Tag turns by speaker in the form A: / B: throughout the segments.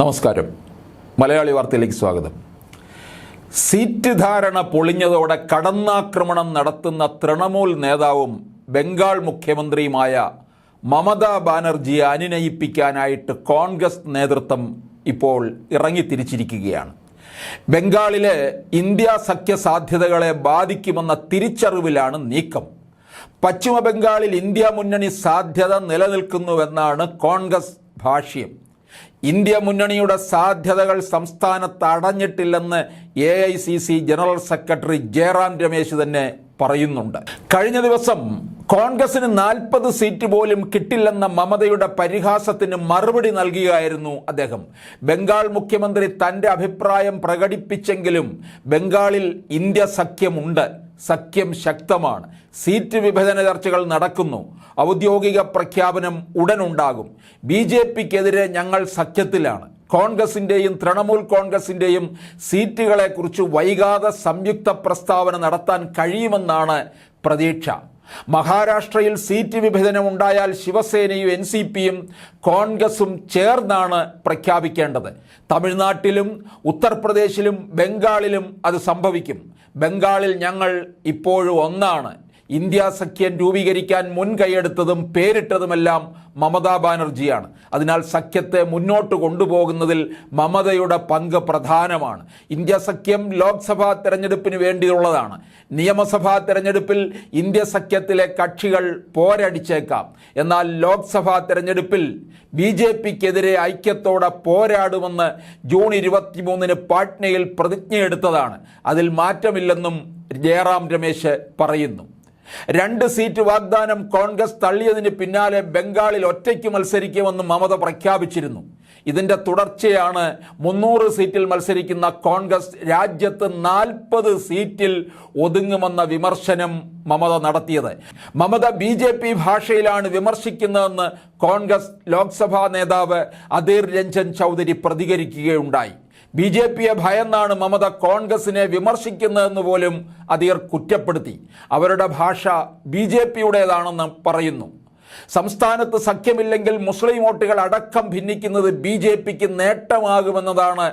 A: നമസ്കാരം. മലയാളി വാർത്തയിലേക്ക് സ്വാഗതം. സീറ്റ് ധാരണ പൊളിഞ്ഞതോടെ കടന്നാക്രമണം നടത്തുന്ന തൃണമൂൽ നേതാവും ബംഗാൾ മുഖ്യമന്ത്രിയുമായ മമതാ ബാനർജിയെ അനുനയിപ്പിക്കാനായിട്ട് കോൺഗ്രസ് നേതൃത്വം ഇപ്പോൾ ഇറങ്ങിത്തിരിച്ചിരിക്കുകയാണ്. ബംഗാളിലെ ഇന്ത്യ സഖ്യ സാധ്യതകളെ ബാധിക്കുമെന്ന തിരിച്ചറിവിലാണ് നീക്കം. പശ്ചിമ ബംഗാളിൽ ഇന്ത്യ മുന്നണി സാധ്യത നിലനിൽക്കുന്നുവെന്നാണ് കോൺഗ്രസ് ഭാഷ്യം. ഇന്ത്യ മുന്നണിയുടെ സാധ്യതകൾ സംസ്ഥാനത്ത് അടഞ്ഞിട്ടില്ലെന്ന് A I C C general secretary Jairam Ramesh തന്നെ പറയുന്നുണ്ട്. കഴിഞ്ഞ ദിവസം കോൺഗ്രസിന് നാൽപ്പത് സീറ്റ് പോലും കിട്ടില്ലെന്ന മമതയുടെ പരിഹാസത്തിന് മറുപടി നൽകുകയായിരുന്നു അദ്ദേഹം. ബംഗാൾ മുഖ്യമന്ത്രി തന്റെ അഭിപ്രായം പ്രകടിപ്പിച്ചെങ്കിലും ബംഗാളിൽ ഇന്ത്യ സഖ്യമുണ്ട്. സഖ്യം ശക്തമാണ്. സീറ്റ് വിഭജന ചർച്ചകൾ നടക്കുന്നു. ഔദ്യോഗിക പ്രഖ്യാപനം ഉടനുണ്ടാകും. ബി ജെ പിക്കെതിരെ ഞങ്ങൾ സഖ്യത്തിലാണ്. കോൺഗ്രസിന്റെയും തൃണമൂൽ കോൺഗ്രസിന്റെയും സീറ്റുകളെക്കുറിച്ച് വൈകാതെ സംയുക്ത പ്രസ്താവന നടത്താൻ കഴിയുമെന്നാണ് പ്രതീക്ഷ. മഹാരാഷ്ട്രയിൽ സീറ്റ് വിഭജനം ഉണ്ടായാൽ ശിവസേനയും എൻ സി പിയും കോൺഗ്രസും ചേർന്നാണ് പ്രഖ്യാപിക്കേണ്ടത്. തമിഴ്നാട്ടിലും ഉത്തർപ്രദേശിലും ബംഗാളിലും അത് സംഭവിക്കും. ബംഗാളിൽ ഞങ്ങൾ ഇപ്പോഴും ഒന്നാണ്. ഇന്ത്യ സഖ്യം രൂപീകരിക്കാൻ മുൻകൈയെടുത്തതും പേരിട്ടതുമെല്ലാം മമതാ ബാനർജിയാണ്. അതിനാൽ സഖ്യത്തെ മുന്നോട്ട് കൊണ്ടുപോകുന്നതിൽ മമതയുടെ പങ്ക് പ്രധാനമാണ്. ഇന്ത്യ സഖ്യം ലോക്സഭാ തെരഞ്ഞെടുപ്പിന് വേണ്ടിയുള്ളതാണ്. നിയമസഭാ തെരഞ്ഞെടുപ്പിൽ ഇന്ത്യ സഖ്യത്തിലെ കക്ഷികൾ പോരടിച്ചേക്കാം. എന്നാൽ ലോക്സഭാ തെരഞ്ഞെടുപ്പിൽ ബി ജെ പിക്കെതിരെ ഐക്യത്തോടെ പോരാടുമെന്ന് ജൂൺ ഇരുപത്തിമൂന്നിന് പാട്നയിൽ പ്രതിജ്ഞയെടുത്തതാണ്. അതിൽ മാറ്റമില്ലെന്നും ജയറാം രമേശ് പറയുന്നു. രണ്ട് സീറ്റ് വാഗ്ദാനം കോൺഗ്രസ് തള്ളിയതിന് പിന്നാലെ ബംഗാളിൽ ഒറ്റയ്ക്ക് മത്സരിക്കുമെന്ന് മമത പ്രഖ്യാപിച്ചിരുന്നു. ഇതിന്റെ തുടർച്ചയാണ് മുന്നൂറ് സീറ്റിൽ മത്സരിക്കുന്ന കോൺഗ്രസ് രാജ്യത്ത് നാൽപ്പത് സീറ്റിൽ ഒതുങ്ങുമെന്ന വിമർശനം മമത നടത്തിയത്. മമത ബി ജെ പി ഭാഷയിലാണ് വിമർശിക്കുന്നതെന്ന് കോൺഗ്രസ് ലോക്സഭാ നേതാവ് അധീർ രഞ്ജൻ ചൗധരി പ്രതികരിക്കുകയുണ്ടായി. ബി ജെ പിയെ ഭയന്നാണ് മമത കോൺഗ്രസിനെ വിമർശിക്കുന്നതെന്ന് പോലും അധികർ കുറ്റപ്പെടുത്തി. അവരുടെ ഭാഷ ബി ജെ പിയുടേതാണെന്ന് പറയുന്നു. സംസ്ഥാനത്ത് സഖ്യമില്ലെങ്കിൽ മുസ്ലിം വോട്ടുകൾ അടക്കം ഭിന്നിക്കുന്നത് ബി ജെ പിക്ക് നേട്ടമാകുമെന്നതാണ്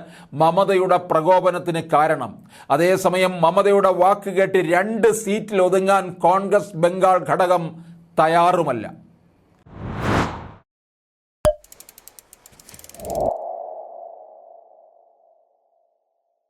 A: മമതയുടെ പ്രകോപനത്തിന് കാരണം. അതേസമയം മമതയുടെ വാക്ക് കേട്ട് രണ്ട് സീറ്റിൽ ഒതുങ്ങാൻ കോൺഗ്രസ് ബംഗാൾ ഘടകം തയ്യാറുമല്ല.